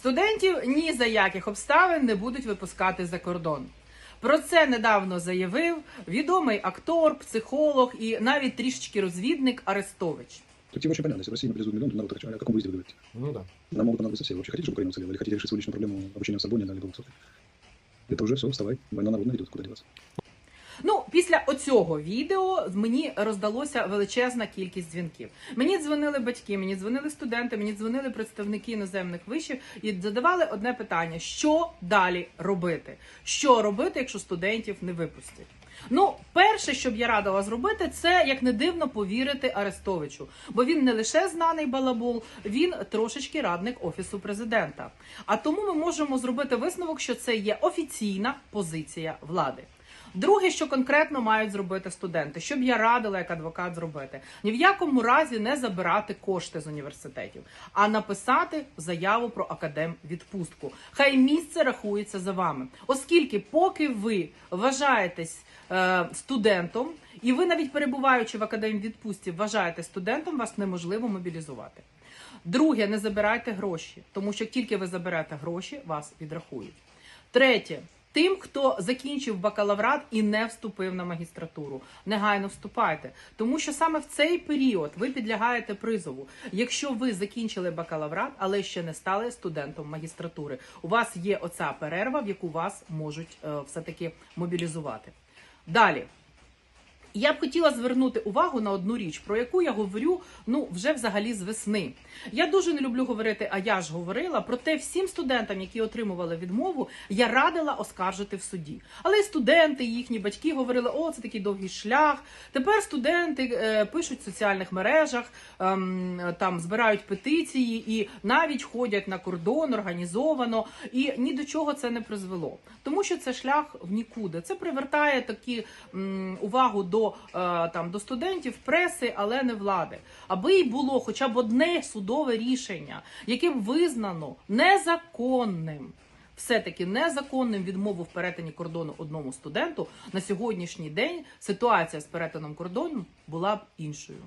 Студентів ні за яких обставин не будуть випускати за кордон. Про це недавно заявив відомий актор, психолог і навіть трішечки розвідник Арестович. Тут тебе очень понятно, если в России мобилизуют миллион, то народ о каком выезде вы говорите? Ну да. Нам могут понадобиться все. Вы вообще хотите, чтобы Украина уцелела? Или хотите решить свою личную проблему обучения в Сорбоне на либо в Это уже все, вставай. Война народная идет, куда деваться. Після оцього відео мені роздалося величезна кількість дзвінків. Мені дзвонили батьки, мені дзвонили студенти, мені дзвонили представники іноземних вишів і задавали одне питання: що далі робити? Що робити, якщо студентів не випустять? Ну, перше, що б я радила зробити, це як не дивно повірити Арестовичу, бо він не лише знаний балабол, він трошечки радник офісу президента. А тому ми можемо зробити висновок, що це є офіційна позиція влади. Друге, що конкретно мають зробити студенти, що б я радила як адвокат зробити, ні в якому разі не забирати кошти з університетів, а написати заяву про академвідпустку. Хай місце рахується за вами, оскільки, поки ви вважаєтесь е, студентом, і ви навіть перебуваючи в академвідпустці, вважаєте студентом, вас неможливо мобілізувати. Друге, не забирайте гроші, тому що тільки ви заберете гроші, вас відрахують. Третє. Тим, хто закінчив бакалаврат і не вступив на магістратуру, негайно вступайте, тому що саме в цей період ви підлягаєте призову. Якщо ви закінчили бакалаврат, але ще не стали студентом магістратури, у вас є оця перерва, в яку вас можуть е, все-таки мобілізувати. Далі. Я б хотіла звернути увагу на одну річ, про яку я говорю ну вже взагалі з весни. Я дуже не люблю говорити, а я ж говорила. Проте всім студентам, які отримували відмову, я радила оскаржити в суді. Але і студенти, і їхні батьки говорили, о, це такий довгий шлях. Тепер студенти е, пишуть в соціальних мережах, ем, там збирають петиції і навіть ходять на кордон організовано. І ні до чого це не призвело, тому що це шлях в нікуди. Це привертає такі м, увагу до, е, там до студентів, преси, але не влади. Аби й було хоча б одне судове рішення, яким визнано незаконним. Все-таки незаконним відмову в перетині кордону одному студенту на сьогоднішній день ситуація з перетином кордону була б іншою.